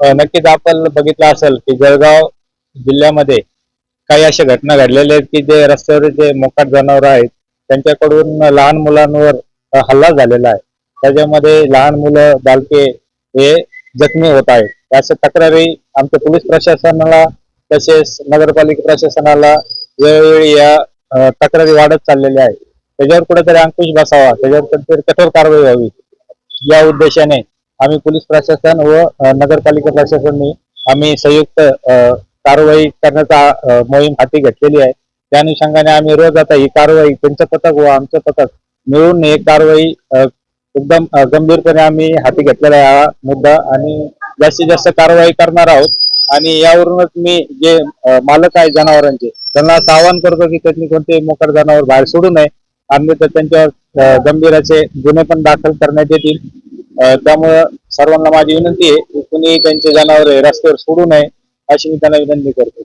नक्कीच आपण बघितलं असेल की जळगाव जिल्ह्यामध्ये काही अशा घटना घडलेल्या आहेत की जे रस्त्यावर जे मोकाट जनावर आहेत त्यांच्याकडून लहान मुलांवर हल्ला झालेला आहे. त्याच्यामध्ये लहान मुलं बालके हे जखमी होत आहेत. अशा तक्रारी आमच्या पोलीस प्रशासनाला तसेच नगरपालिका प्रशासनाला वेळोवेळी या तक्रारी वाढत चाललेल्या आहेत त्याच्यावर कुठेतरी अंकुश बसावा त्याच्यावर कुठेतरी कठोर कारवाई व्हावी या उद्देशाने आम्ही पोलीस प्रशासन व नगरपालिका प्रशासनने आम्ही संयुक्त कारवाई करण्याचा मोहीम हाती घेतलेली आहे. त्या अनुषंगाने आम्ही रोज आता ही कारवाई त्यांचं पथक व आमचं पथक मिळून ही कारवाई एकदम गंभीरपणे आम्ही हाती घेतलेला आहे हा मुद्दा आणि जास्तीत जास्त कारवाई करणार आहोत. आणि यावरूनच मी जे मालक आहे जनावरांचे त्यांना असं आवाहन करतो की त्यांनी कोणते मोकर जनावर बाहेर सोडू नये. आम्ही तर त्यांच्यावर गंभीर असे गुन्हे पण दाखल करण्यात येतील. त्यामुळं सर्वांना माझी विनंती आहे की कुणी त्यांचे जनावर रस्त्यावर सोडू नये अशी मी त्यांना विनंती करतो.